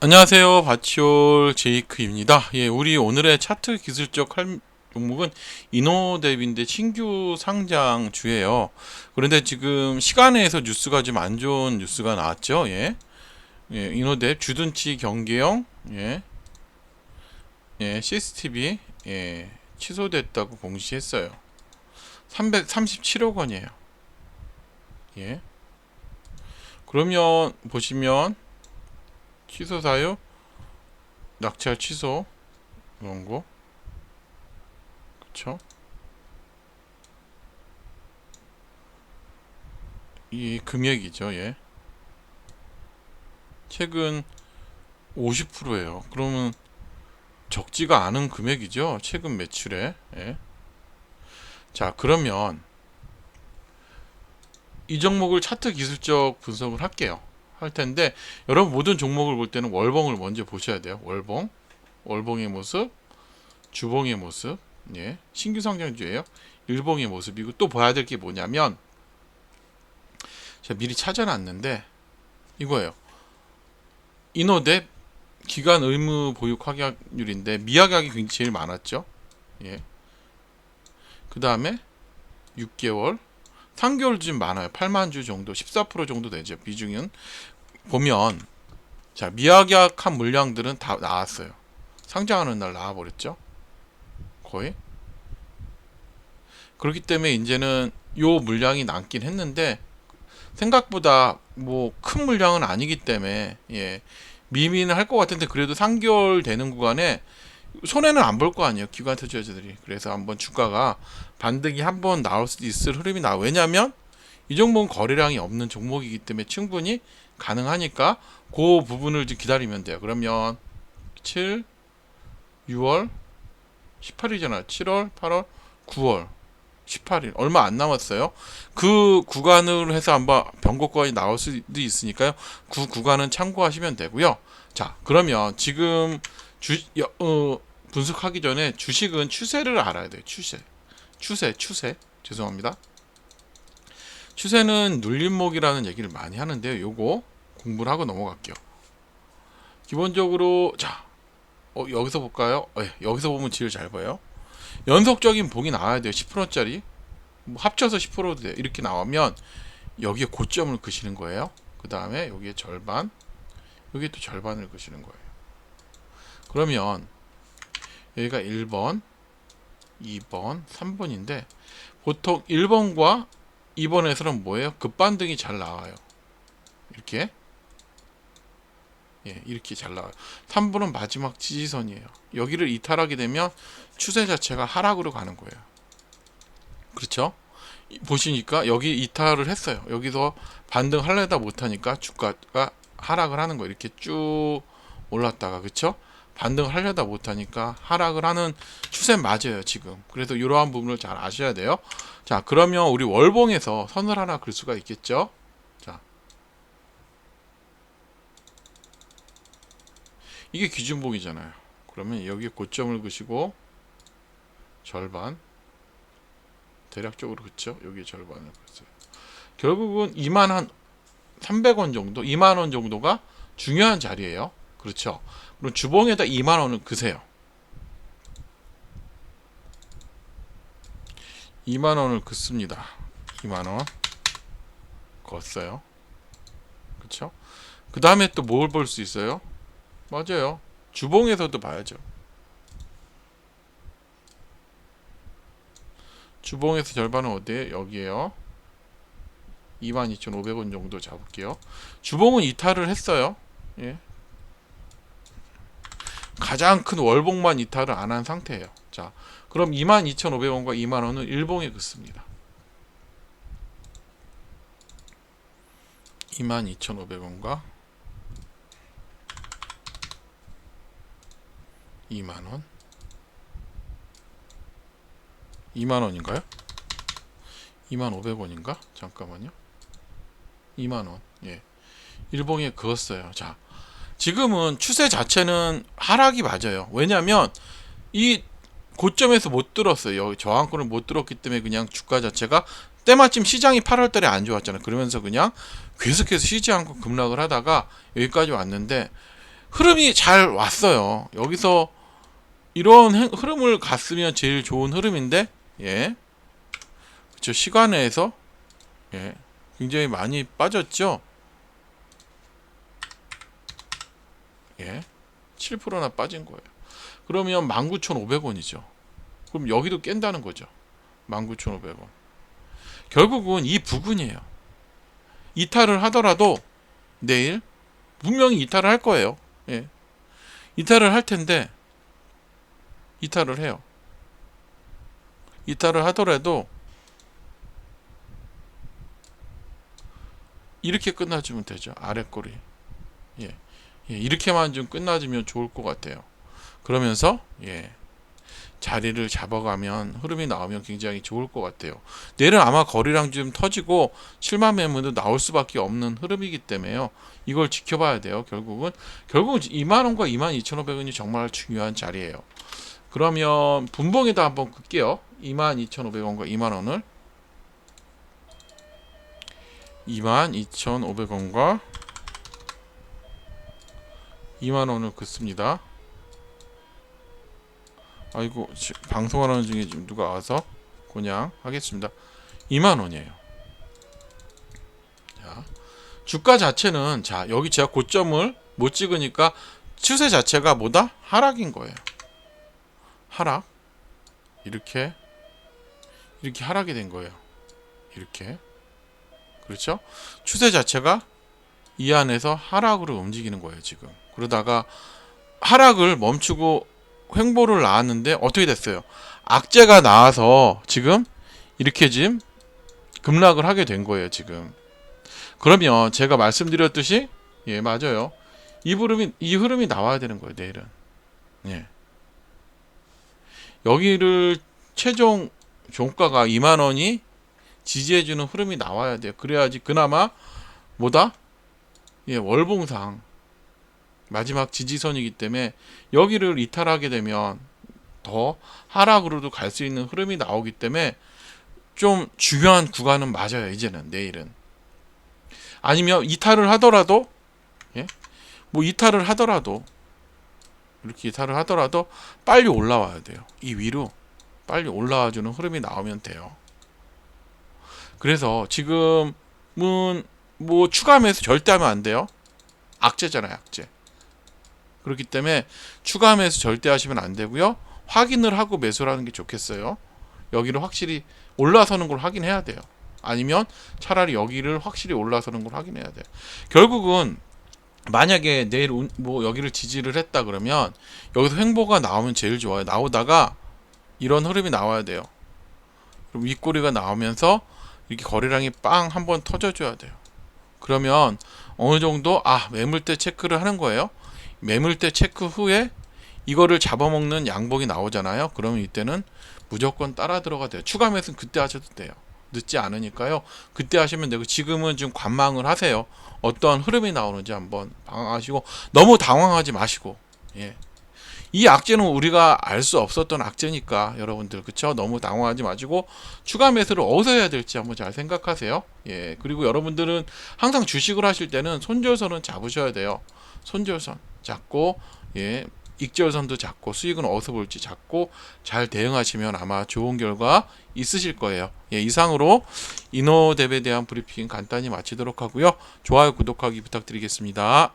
안녕하세요. 바치올 제이크입니다. 예, 우리 오늘의 차트 기술적 할 종목은 이노뎁인데 신규 상장 주예요. 그런데 지금 시간에서 뉴스가 좀 안 좋은 뉴스가 나왔죠. 예. 예, 이노뎁 주둔치 경계형 예. 예, CCTV 예, 취소됐다고 공시했어요. 337억 원이에요. 예. 그러면 보시면 취소 사유? 낙찰 취소? 이런 거? 그쵸? 이 금액이죠 예. 최근 50%예요. 그러면 적지가 않은 금액이죠 최근 매출에 예. 자 그러면 이 종목을 차트 기술적 분석을 할게요 할 텐데 여러분 모든 종목을 볼 때는 월봉을 먼저 보셔야 돼요. 월봉, 월봉의 모습, 주봉의 모습, 예, 신규 상장주예요. 일봉의 모습이고 또 봐야 될 게 뭐냐면 제가 미리 찾아놨는데 이거예요. 인호대 기간 의무 보육 확약률인데 미확약이 굉장히 제일 많았죠. 예. 그 다음에 6개월, 3개월 좀 많아요. 8만 주 정도, 14% 정도 되죠. 비중은 보면 자 미확약한 물량들은 다 나왔어요. 상장하는 날 나와버렸죠. 거의. 그렇기 때문에 이제는 요 물량이 남긴 했는데 생각보다 뭐 큰 물량은 아니기 때문에 예 미미는 할것 같은데 그래도 3개월 되는 구간에 손해는 안 볼 거 아니에요 기관 투자자들이. 그래서 한번 주가가 반등이 한번 나올 수도 있을 흐름이 나 왜냐하면 이 종목은 거래량이 없는 종목이기 때문에 충분히 가능하니까 그 부분을 좀 기다리면 돼요. 그러면 7 6월 18일이잖아 7월 8월 9월 18일. 얼마 안 남았어요. 그 구간으로 해서 한번 변곡권이 나올 수도 있으니까요. 그 구간은 참고하시면 되고요. 자 그러면 지금 주 여, 어, 분석하기 전에 주식은 추세를 알아야 돼요. 추세. 추세, 추세. 죄송합니다. 추세는 눌림목이라는 얘기를 많이 하는데요. 요거 공부를 하고 넘어갈게요. 기본적으로 자 어, 여기서 볼까요? 어, 예, 여기서 보면 제일 잘 보여요. 연속적인 봉이 나와야 돼요. 10%짜리. 뭐 합쳐서 10%도 돼요. 이렇게 나오면 여기에 고점을 그시는 거예요. 그 다음에 여기에 절반, 여기에 또 절반을 그시는 거예요. 그러면 여기가 1번, 2번, 3번인데 보통 1번과 2번에서는 뭐예요? 급반등이 잘 나와요. 이렇게 예, 이렇게 잘 나와요. 3번은 마지막 지지선이에요. 여기를 이탈하게 되면 추세 자체가 하락으로 가는 거예요. 그렇죠? 보시니까 여기 이탈을 했어요. 여기서 반등하려다 못하니까 주가가 하락을 하는 거예요. 이렇게 쭉 올랐다가 그렇죠? 반등을 하려다 못하니까 하락을 하는 추세 맞아요 지금. 그래서 이러한 부분을 잘 아셔야 돼요. 자 그러면 우리 월봉에서 선을 하나 글 수가 있겠죠? 자. 이게 기준봉이잖아요. 그러면 여기에 고점을 그시고 절반. 대략적으로 그쵸? 여기 절반을 그었어요. 결국은 2만 한 300원 정도 2만원 정도가 중요한 자리예요 그렇죠 그럼 주봉에다 2만 원을 그세요. 2만 원을 긋습니다. 2만 원 걷어요. 그렇죠? 그 다음에 또 뭘 볼 수 있어요? 맞아요. 주봉에서도 봐야죠. 주봉에서 절반은 어디에? 여기에요. 22,500원 정도 잡을게요. 주봉은 이탈을 했어요. 예. 가장 큰 월봉만 이탈을 안 한 상태예요. 자, 그럼 22,500원과 2만 원은 일봉에 긋습니다. 22,500원과 2만원 2만원인가요? 2만500원인가? 잠깐만요. 2만원. 예. 일봉에 그었어요. 자, 지금은 추세 자체는 하락이 맞아요. 왜냐하면 이 고점에서 못 들었어요. 여기 저항권을 못 들었기 때문에 그냥 주가 자체가 때마침 시장이 8월 달에 안 좋았잖아요. 그러면서 그냥 계속해서 쉬지 않고 급락을 하다가 여기까지 왔는데 흐름이 잘 왔어요. 여기서 이런 행- 흐름을 갔으면 제일 좋은 흐름인데, 예. 그쵸. 시간에서, 예. 굉장히 많이 빠졌죠. 예. 7%나 빠진 거예요. 그러면 19,500원이죠. 그럼 여기도 깬다는 거죠. 19,500원. 결국은 이 부분이에요. 이탈을 하더라도 내일 분명히 이탈을 할 거예요. 예. 이탈을 할 텐데 이탈을 해요. 이탈을 하더라도 이렇게 끝나주면 되죠. 아래 꼬리. 예. 예. 이렇게만 좀 끝나주면 좋을 것 같아요. 그러면서 예. 자리를 잡아가면 흐름이 나오면 굉장히 좋을 것 같아요. 내일은 아마 거리랑 좀 터지고 7만 매물도 나올 수밖에 없는 흐름이기 때문에요. 이걸 지켜봐야 돼요. 결국은 결국은 2만 원과 2만 2,500원이 정말 중요한 자리예요. 그러면 분봉에다 한번 끌게요. 2만 2,500원과 2만 원을 2만 2,500원과 2만 원을 긋습니다. 아이고 지- 방송하는 중에 지금 누가 와서 그냥 하겠습니다. 2만 원이에요. 자, 주가 자체는 자 여기 제가 고점을 못 찍으니까 추세 자체가 뭐다 하락인 거예요. 하락 이렇게 이렇게 하락이 된 거예요. 이렇게 그렇죠? 추세 자체가 이 안에서 하락으로 움직이는 거예요 지금. 그러다가 하락을 멈추고 횡보를 나왔는데 어떻게 됐어요? 악재가 나와서 지금 이렇게 지금 급락을 하게 된 거예요, 지금. 그러면 제가 말씀드렸듯이 예, 맞아요. 이 흐름이 이 흐름이 나와야 되는 거예요, 내일은. 예. 여기를 최종 종가가 2만 원이 지지해 주는 흐름이 나와야 돼요. 그래야지 그나마 뭐다? 예, 월봉상. 마지막 지지선이기 때문에 여기를 이탈하게 되면 더 하락으로도 갈 수 있는 흐름이 나오기 때문에 좀 중요한 구간은 맞아요 이제는 내일은. 아니면 이탈을 하더라도 예? 뭐 이탈을 하더라도 이렇게 이탈을 하더라도 빨리 올라와야 돼요. 이 위로 빨리 올라와 주는 흐름이 나오면 돼요. 그래서 지금은 뭐 추가 매수 절대 하면 안 돼요 악재잖아요 악재 그렇기 때문에 추가 매수 절대 하시면 안 되고요. 확인을 하고 매수를 하는 게 좋겠어요. 여기를 확실히 올라서는 걸 확인해야 돼요. 아니면 차라리 여기를 확실히 올라서는 걸 확인해야 돼요. 결국은 만약에 내일 운- 뭐 여기를 지지를 했다 그러면 여기서 횡보가 나오면 제일 좋아요. 나오다가 이런 흐름이 나와야 돼요. 그럼 윗꼬리가 나오면서 이렇게 거래량이 빵 한번 터져줘야 돼요. 그러면 어느 정도 아 매물대 체크를 하는 거예요. 매물대 체크 후에 이거를 잡아먹는 양봉이 나오잖아요. 그러면 이때는 무조건 따라 들어가 돼요. 추가 매수는 그때 하셔도 돼요. 늦지 않으니까요. 그때 하시면 되고 지금은 좀 관망을 하세요. 어떠한 흐름이 나오는지 한번 방황하시고 너무 당황하지 마시고 예. 이 악재는 우리가 알 수 없었던 악재니까 여러분들. 그쵸? 너무 당황하지 마시고 추가 매수를 어디서 해야 될지 한번 잘 생각하세요. 예. 그리고 여러분들은 항상 주식을 하실 때는 손절선은 잡으셔야 돼요. 손절선 잡고 예. 익절선도 잡고 수익은 어디서 볼지 잡고 잘 대응하시면 아마 좋은 결과 있으실 거예요. 예, 이상으로 이노뎁에 대한 브리핑 간단히 마치도록 하고요. 좋아요, 구독하기 부탁드리겠습니다.